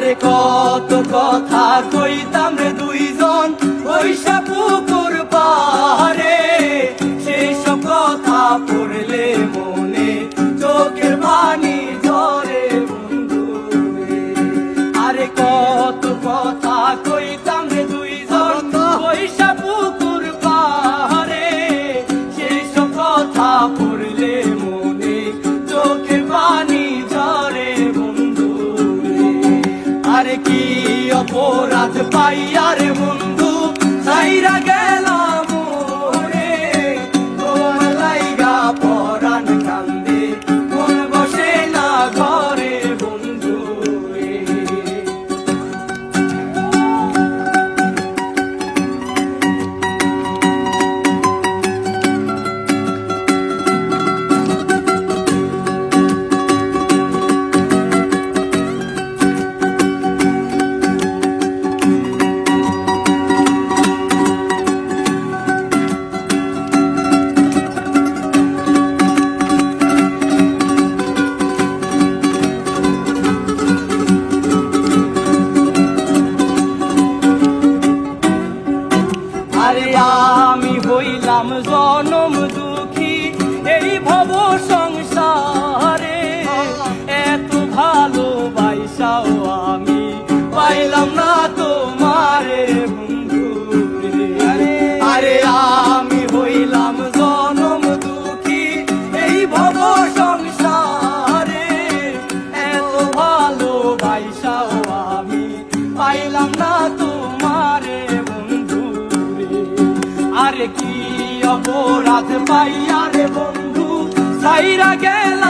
আরে কত কথা কইতাম রে দুইজন পয়সা পুকুর পাহাড়ে। সেই সব কথা পড়লে মনে, চোখের পানি ঝরে বন্ধু আরে কত অপরাধ জনম দুঃখী এই ভব সংসারে এত ভালোবাসাও আমি পাইলাম না তোমারে বন্ধু। আরে আমি হইলাম জনম দুঃখী এই ভব সংসারে এত ভালোবাসাও আমি পাইলাম না অপরাধ পাইয়া রে বন্ধু সাইরা গেলা